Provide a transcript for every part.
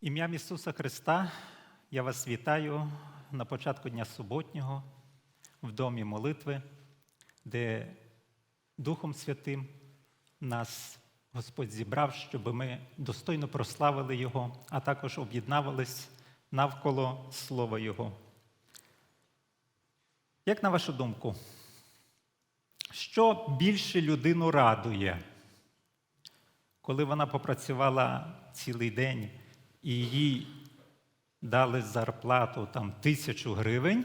Ім'ям Ісуса Христа я вас вітаю на початку Дня суботнього в домі молитви, де Духом Святим нас Господь зібрав, щоб ми достойно прославили Його, а також об'єднавались навколо Слова Його. Як на вашу думку, що більше людину радує, коли вона попрацювала цілий день і їй дали зарплату там тисячу гривень,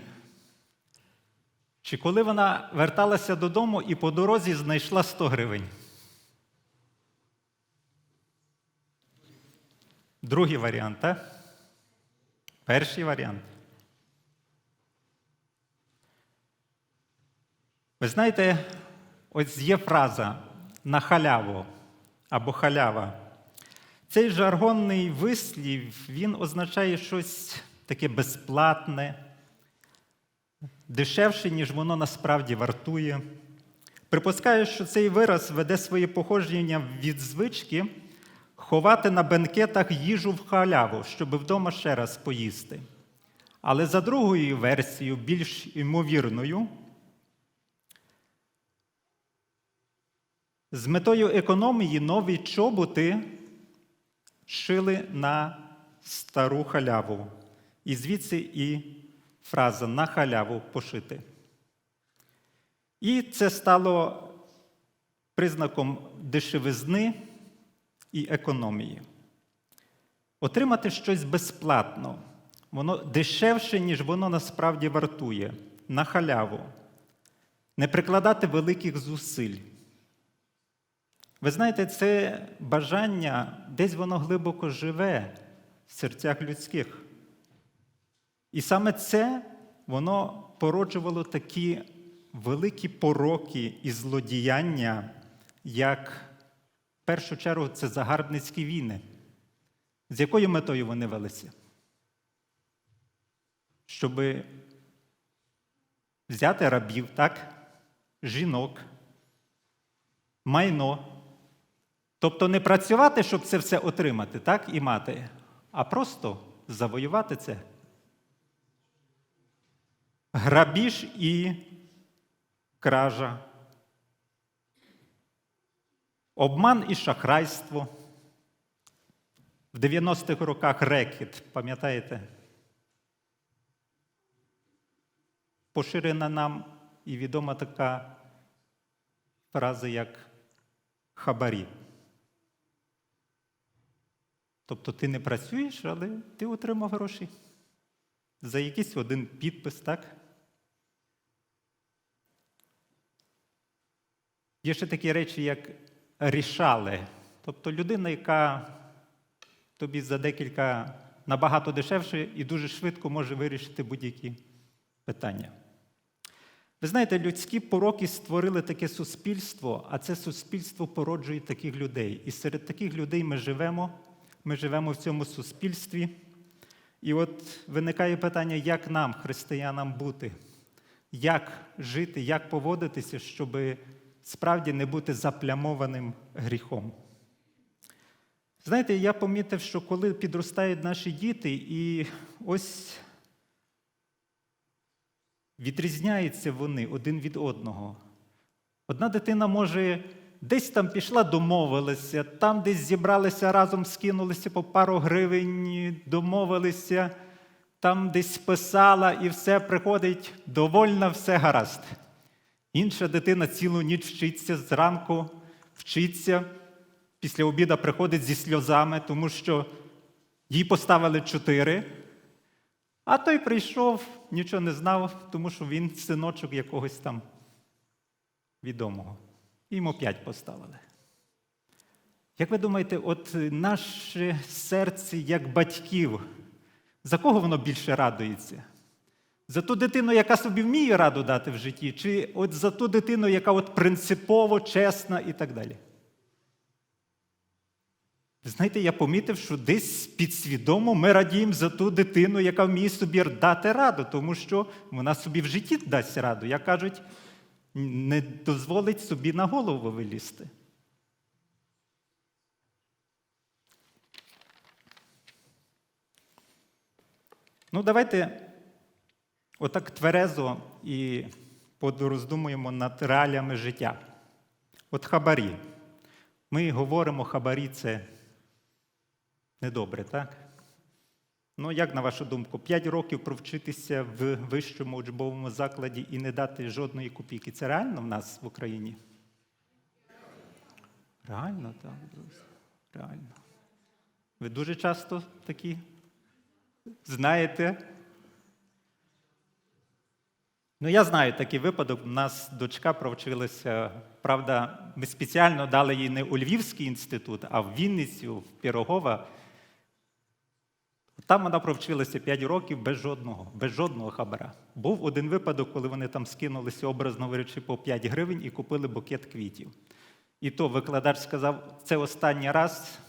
чи коли вона верталася додому і по дорозі знайшла 100 гривень? Другий варіант, так? Перший варіант. Ви знаєте, ось є фраза на халяву або халява. Цей жаргонний вислів він означає щось таке безплатне, дешевше, ніж воно насправді вартує. Припускаю, що цей вираз веде своє походження від звички ховати на бенкетах їжу в халяву, щоб вдома ще раз поїсти. Але за другою версією, більш ймовірною, з метою економії нові чоботи шили на стару халяву. І звідси і фраза на халяву пошити. І це стало признаком дешевизни і економії. Отримати щось безплатно, воно дешевше, ніж воно насправді вартує, на халяву, не прикладати великих зусиль. Ви знаєте, це бажання десь воно глибоко живе в серцях людських. І саме це воно породжувало такі великі пороки і злодіяння, як в першу чергу це загарбницькі війни. З якою метою вони велися? Щоб взяти рабів, так? жінок, майно. Тобто не працювати, щоб це все отримати, так, і мати, а просто завоювати це. Грабіж і кража. Обман і шахрайство. В 90-х роках рекет, пам'ятаєте? Поширена нам і відома така фраза, як хабарі. Тобто ти не працюєш, але ти отримав гроші. За якийсь один підпис, так? Є ще такі речі, як рішали. Тобто людина, яка тобі за декілька набагато дешевше і дуже швидко може вирішити будь-які питання. Ви знаєте, людські пороки створили таке суспільство, а це суспільство породжує таких людей. І серед таких людей ми живемо. Ми живемо в цьому суспільстві. І от виникає питання, як нам, християнам, бути, як жити, як поводитися, щоб справді не бути заплямованим гріхом. Знаєте, я помітив, що коли підростають наші діти, і ось відрізняються вони один від одного. Одна дитина може десь там пішла, домовилася, там десь зібралися разом, скинулися по пару гривень, домовилися, там десь списала і все приходить довольно, все гаразд. Інша дитина цілу ніч вчиться зранку, вчиться, після обіду приходить зі сльозами, тому що їй поставили чотири. А той прийшов, нічого не знав, тому що він синочок якогось там відомого. І йому п'ять поставили. Як ви думаєте, от наше серце як батьків, за кого воно більше радується? За ту дитину, яка собі вміє раду дати в житті, чи от за ту дитину, яка от принципово, чесна і так далі? Знаєте, я помітив, що десь підсвідомо ми радіємо за ту дитину, яка вміє собі дати раду, тому що вона собі в житті дасть раду. Як кажуть, не дозволить собі на голову вилізти. Ну, давайте отак тверезо і подороздумуємо над реаліями життя. От хабарі. Ми говоримо, хабарі це недобре, так? Ну, як на вашу думку, 5 років провчитися в вищому учбовому закладі і не дати жодної копійки. Це реально в нас в Україні? Реально, так, друзі. Реально. Ви дуже часто такі знаєте. Ну, я знаю такий випадок. У нас дочка провчилася. Правда, ми спеціально дали їй не у Львівський інститут, а в Вінницю, в Пірогова. Там вона провчилася 5 років без жодного, без жодного хабара. Був один випадок, коли вони там скинулися, образно говорячи, по 5 гривень і купили букет квітів. І то викладач сказав, це останній раз,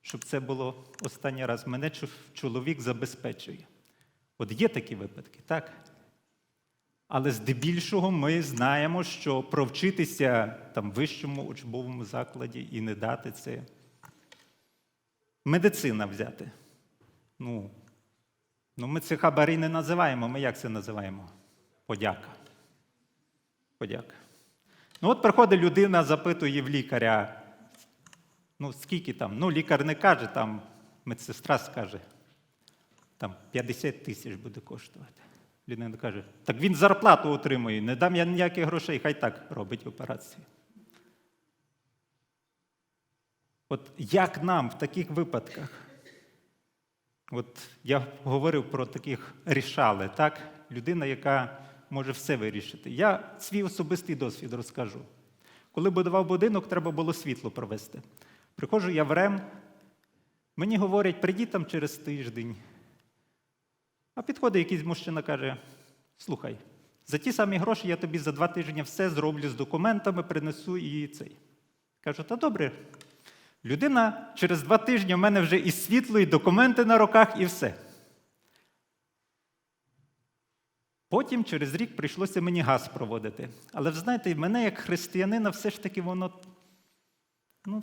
щоб це було останній раз. Мене чоловік забезпечує. От є такі випадки, так? Але здебільшого ми знаємо, що провчитися там в вищому учбовому закладі і не дати це. Медицина взяти. Ну, ну ми це хабарі не називаємо. Ми як це називаємо? Подяка. Подяка. Ну, от приходить людина, запитує в лікаря, ну, скільки там? Ну, лікар не каже, там медсестра скаже, там 50 тисяч буде коштувати. Людина каже, так він зарплату отримує, не дам я ніяких грошей, хай так робить операцію. От як нам в таких випадках? От я говорив про таких рішали, так? Людина, яка може все вирішити. Я свій особистий досвід розкажу. Коли будував будинок, треба було світло провести. Приходжу я в РЕМ, мені говорять, прийдіть там через тиждень. А підходить якийсь мужчина каже: слухай, за ті самі гроші я тобі за два тижні все зроблю з документами, принесу і цей. Кажу, та добре. Людина через два тижні в мене вже і світло, і документи на руках, і все. Потім через рік прийшлося мені газ проводити. Але ви знаєте, мене як християнина все ж таки воно, ну,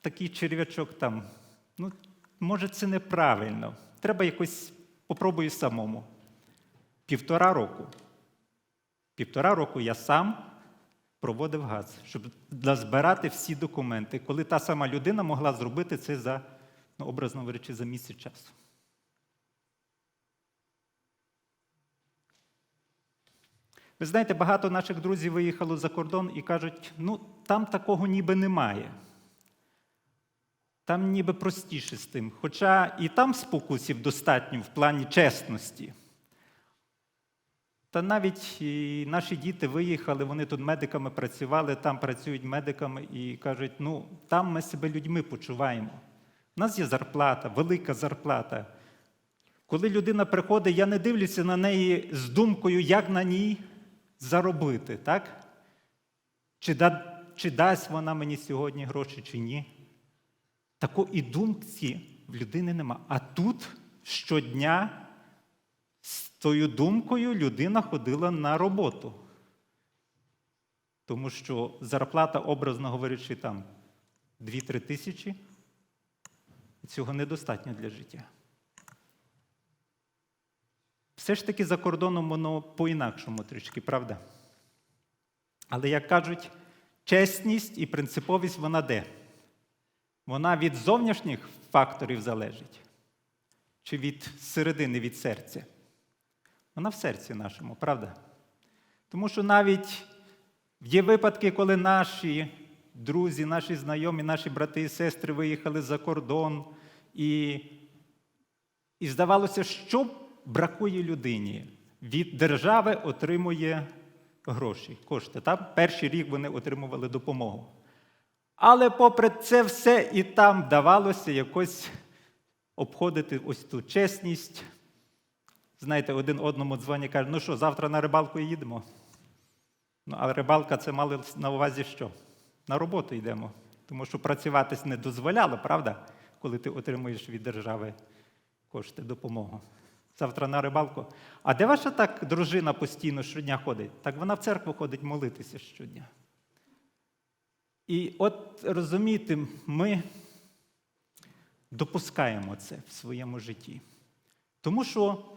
такий черв'ячок там. Ну, може, це неправильно. Треба якось попробую самому. Півтора року. Півтора року я сам проводив газ, щоб назбирати всі документи, коли та сама людина могла зробити це за, ну, образно говорячи, за місяць часу. Ви знаєте, багато наших друзів виїхало за кордон і кажуть, ну там такого ніби немає. Там ніби простіше з тим. Хоча і там спокусів достатньо в плані чесності. Та навіть і наші діти виїхали, вони тут медиками працювали, там працюють медиками і кажуть, ну там ми себе людьми почуваємо. У нас є зарплата, велика зарплата. Коли людина приходить, я не дивлюся на неї з думкою, як на ній заробити, так? Чи, да, чи дасть вона мені сьогодні гроші, чи ні. Такої думці в людини нема. А тут щодня тою думкою людина ходила на роботу. Тому що зарплата, образно говорячи, там 2-3 тисячі, цього недостатньо для життя. Все ж таки за кордоном воно по-інакшому трішки, правда? Але, як кажуть, чесність і принциповість вона де? Вона від зовнішніх факторів залежить? Чи від середини, від серця? Вона в серці нашому, правда? Тому що навіть є випадки, коли наші друзі, наші знайомі, наші брати і сестри виїхали за кордон, і, і здавалося, що бракує людині. Від держави отримує гроші, кошти. Там перший рік вони отримували допомогу. Але попри це все і там вдавалося якось обходити ось ту чесність. Знаєте, один одному дзвонить каже, ну що, завтра на рибалку їдемо. Ну, а рибалка це мали на увазі що? На роботу йдемо. Тому що працюватись не дозволяло, правда, коли ти отримуєш від держави кошти, допомогу. Завтра на рибалку. А де ваша так дружина постійно щодня ходить? Так вона в церкву ходить молитися щодня. І от розумієте, ми допускаємо це в своєму житті. Тому що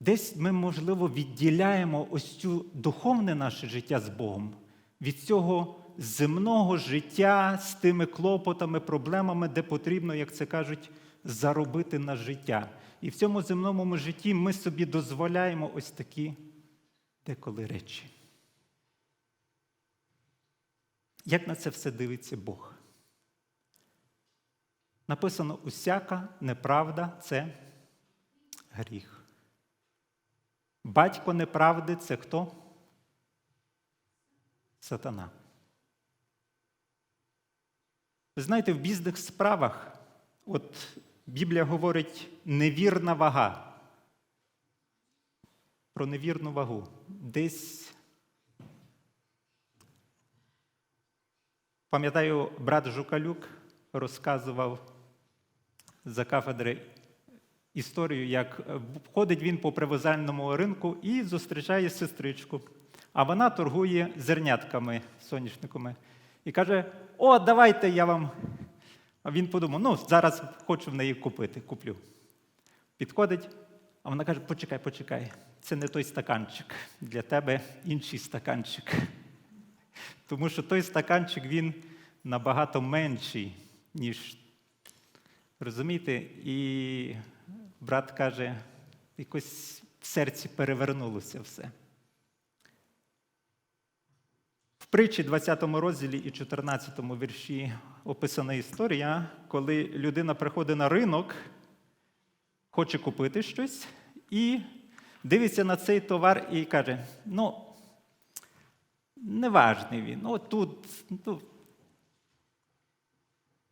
Десь ми, можливо, відділяємо ось цю духовне наше життя з Богом від цього земного життя з тими клопотами, проблемами, де потрібно, як це кажуть, заробити на життя. І в цьому земному житті ми собі дозволяємо ось такі деколи речі. Як на це все дивиться Бог? Написано: усяка неправда це гріх. Батько неправди це хто? Сатана. Ви знаєте, в бізнес справах, от Біблія говорить невірна вага. Про невірну вагу. Десь, пам'ятаю, брат Жукалюк розказував за кафедри історію, як ходить він по привокзальному ринку і зустрічає сестричку. А вона торгує зернятками, соняшниками. І каже: О, давайте я вам. А він подумав, ну, зараз хочу в неї купити, куплю. Підходить, а вона каже: почекай, почекай, це не той стаканчик. Для тебе інший стаканчик. Тому що той стаканчик він набагато менший, ніж. Розумієте? І брат каже, якось в серці перевернулося все. В притчі 20 розділі і 14 вірші описана історія, коли людина приходить на ринок, хоче купити щось і дивиться на цей товар і каже: ну, неважний він, ну тут. Ну.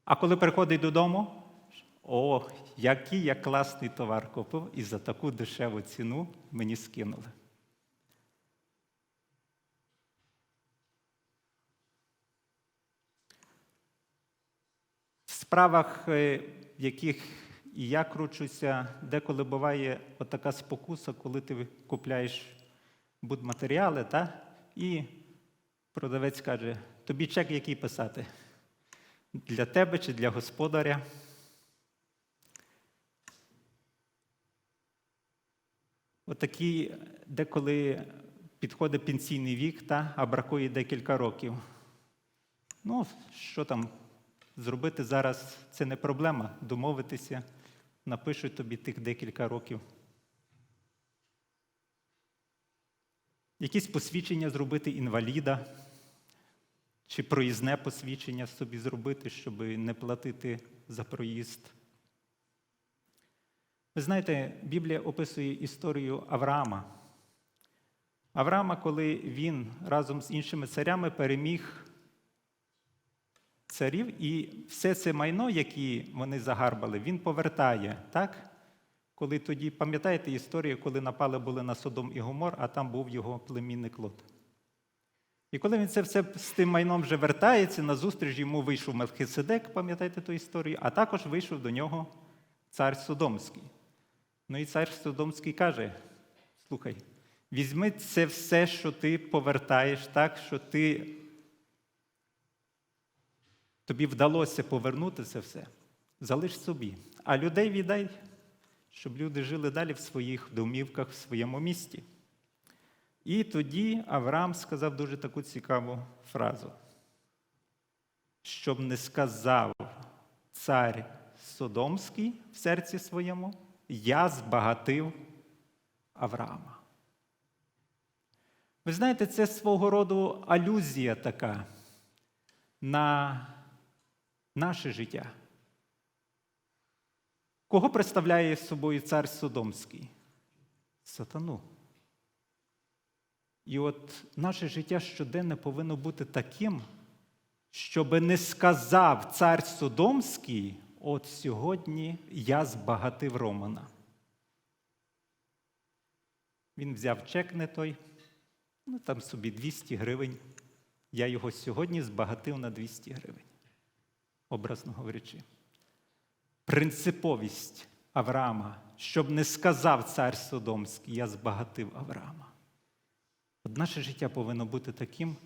А коли приходить додому, о, який я класний товар купив, і за таку дешеву ціну мені скинули. В справах, е, в яких і я кручуся, деколи буває отака спокуса, коли ти купляєш будматеріали, та? і продавець каже, тобі чек який писати? Для тебе чи для господаря? Отакі, деколи підходить пенсійний вік, та, а бракує декілька років. Ну, що там зробити зараз, це не проблема. Домовитися, напишуть тобі тих декілька років. Якісь посвідчення зробити інваліда, чи проїзне посвідчення собі зробити, щоб не платити за проїзд. Ви знаєте, Біблія описує історію Авраама. Авраама, коли він разом з іншими царями переміг царів, і все це майно, яке вони загарбали, він повертає. так? Коли тоді, пам'ятаєте історію, коли напали були на Содом і Гомор, а там був його племінник Лот. І коли він це все з тим майном вже вертається, на зустріч йому вийшов Мелхиседек, пам'ятаєте ту історію, а також вийшов до нього цар Содомський. Ну і цар Содомський каже: слухай, візьми це все, що ти повертаєш, так, що ти тобі вдалося повернути це все, залиш собі. А людей віддай, щоб люди жили далі в своїх домівках, в своєму місті. І тоді Авраам сказав дуже таку цікаву фразу, щоб не сказав цар Содомський в серці своєму я збагатив Авраама. Ви знаєте, це свого роду алюзія така на наше життя. Кого представляє собою цар Содомський? Сатану. І от наше життя щоденне повинно бути таким, щоб не сказав цар Содомський. От сьогодні я збагатив Романа. Він взяв чек не той, ну там собі 200 гривень. Я його сьогодні збагатив на 200 гривень, образно говорячи. Принциповість Авраама, щоб не сказав цар Содомський, я збагатив Авраама. От наше життя повинно бути таким,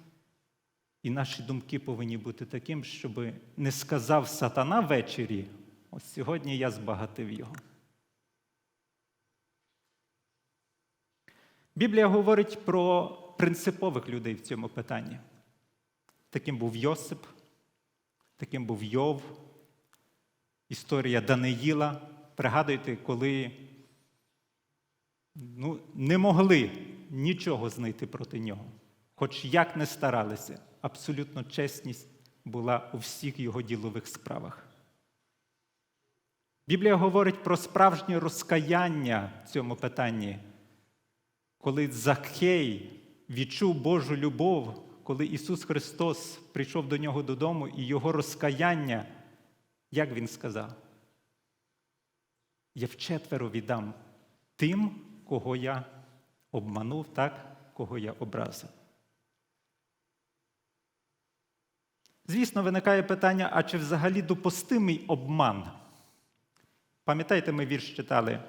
і наші думки повинні бути таким, щоб не сказав сатана ввечері, ось сьогодні я збагатив його. Біблія говорить про принципових людей в цьому питанні. Таким був Йосип, таким був Йов, історія Даниїла. Пригадуйте, коли ну, не могли нічого знайти проти нього. Хоч як не старалися, абсолютно чесність була у всіх його ділових справах. Біблія говорить про справжнє розкаяння в цьому питанні, коли Закхей відчув Божу любов, коли Ісус Христос прийшов до нього додому, і його розкаяння, як Він сказав, я вчетверо віддам тим, кого я обманув, так, кого я образив. Звісно, виникає питання: а чи взагалі допустимий обман? Пам'ятаєте, ми вірш читали: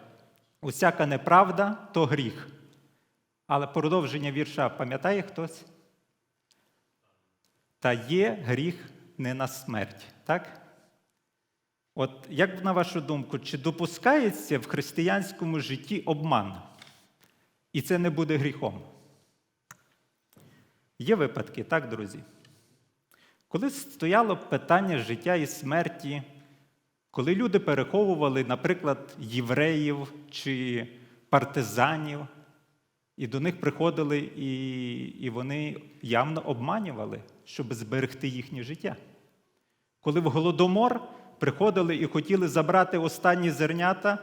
усяка неправда то гріх. Але продовження вірша пам'ятає хтось? Та є гріх не на смерть. Так? От як на вашу думку, чи допускається в християнському житті обман? І це не буде гріхом? Є випадки, так, друзі? Коли стояло питання життя і смерті, коли люди переховували, наприклад, євреїв чи партизанів, і до них приходили, і, і вони явно обманювали, щоб зберегти їхнє життя. Коли в Голодомор приходили і хотіли забрати останні зернята,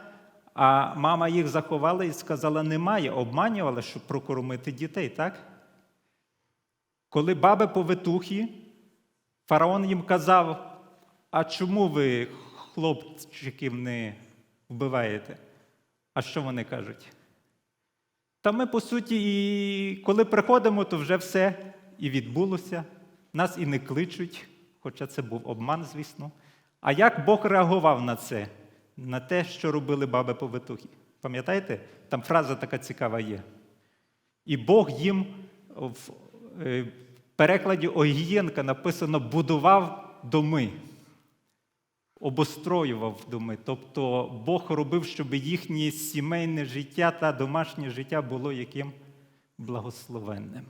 а мама їх заховала і сказала, немає, обманювала, щоб прокормити дітей, так? Коли баби повитухи, фараон їм казав, а чому ви хлопчиків не вбиваєте? А що вони кажуть? Та ми, по суті, і коли приходимо, то вже все і відбулося. Нас і не кличуть, хоча це був обман, звісно. А як Бог реагував на це, на те, що робили баби повитухи? Пам'ятаєте? Там фраза така цікава є. І Бог їм е, перекладі Огієнка написано будував доми, обостроював доми. Тобто Бог робив, щоб їхнє сімейне життя та домашнє життя було яким благословенним.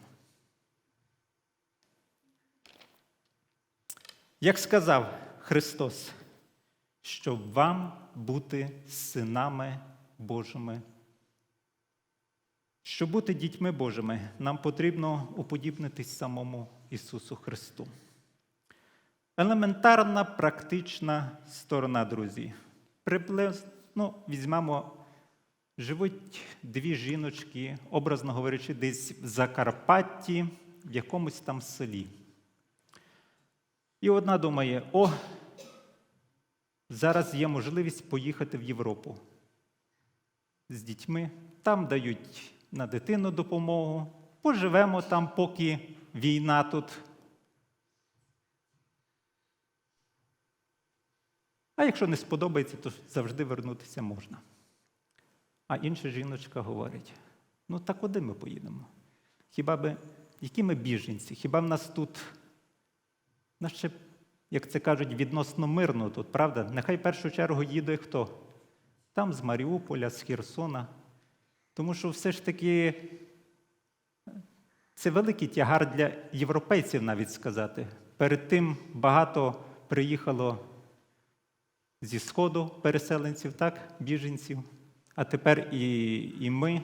Як сказав Христос, щоб вам бути синами Божими. Щоб бути дітьми Божими, нам потрібно уподібнитись самому Ісусу Христу. Елементарна практична сторона, друзі. Приблизно ну, візьмемо, живуть дві жіночки, образно говорячи, десь в Закарпатті, в якомусь там селі. І одна думає: о, зараз є можливість поїхати в Європу з дітьми, там дають на дитину допомогу, поживемо там, поки війна тут. А якщо не сподобається, то завжди вернутися можна. А інша жіночка говорить: ну та куди ми поїдемо? Хіба би, які ми біженці? Хіба в нас тут, нас ще, як це кажуть, відносно мирно тут, правда? Нехай в першу чергу їде хто? Там з Маріуполя, з Херсона. Тому що все ж таки це великий тягар для європейців, навіть сказати. Перед тим багато приїхало зі Сходу переселенців, так, біженців, а тепер і, і ми.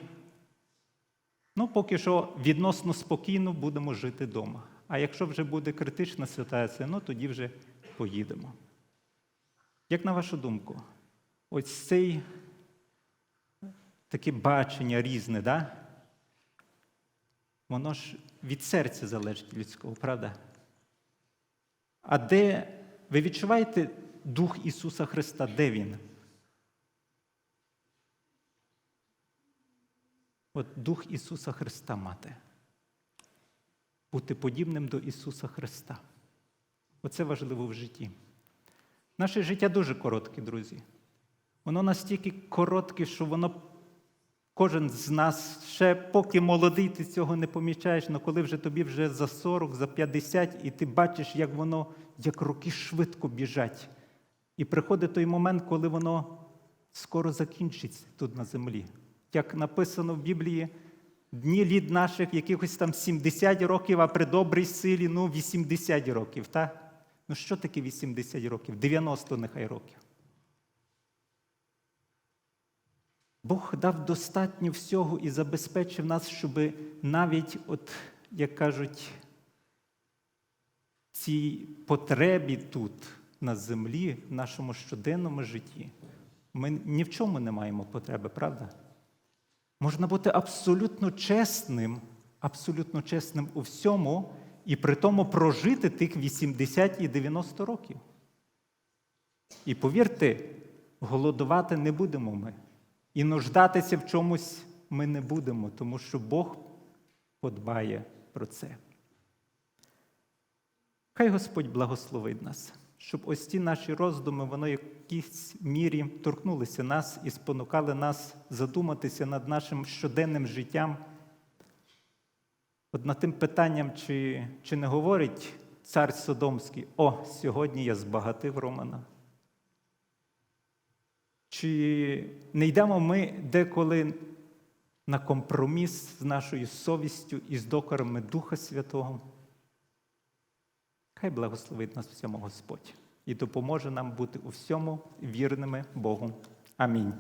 Ну, поки що відносно спокійно будемо жити вдома. А якщо вже буде критична ситуація, ну тоді вже поїдемо. Як на вашу думку, ось цей таке бачення різне, да? воно ж від серця залежить людського, правда? А де ви відчуваєте Дух Ісуса Христа, де Він? От Дух Ісуса Христа мати. Бути подібним до Ісуса Христа. Оце важливо в житті. Наше життя дуже коротке, друзі. Воно настільки коротке, що воно кожен з нас ще поки молодий, ти цього не помічаєш, але коли вже тобі вже за 40, за 50, і ти бачиш, як воно, як роки швидко біжать. І приходить той момент, коли воно скоро закінчиться тут на землі. Як написано в Біблії, дні літ наших якихось там 70 років, а при добрій силі ну 80 років, так? Ну що таке 80 років? 90 нехай років. Бог дав достатньо всього і забезпечив нас, щоб навіть, от, як кажуть, цій потребі тут, на землі, в нашому щоденному житті, ми ні в чому не маємо потреби, правда? Можна бути абсолютно чесним, абсолютно чесним у всьому, і при тому прожити тих 80 і 90 років. І повірте, голодувати не будемо ми. І нуждатися в чомусь ми не будемо, тому що Бог подбає про це. Хай Господь благословить нас, щоб ось ці наші роздуми, вони в якійсь мірі торкнулися нас і спонукали нас задуматися над нашим щоденним життям. От над тим питанням, чи, чи не говорить цар Содомський, о, сьогодні я збагатив Романа. Чи не йдемо ми деколи на компроміс з нашою совістю і з докорами Духа Святого? Хай благословить нас всьому Господь і допоможе нам бути у всьому вірними Богу. Амінь.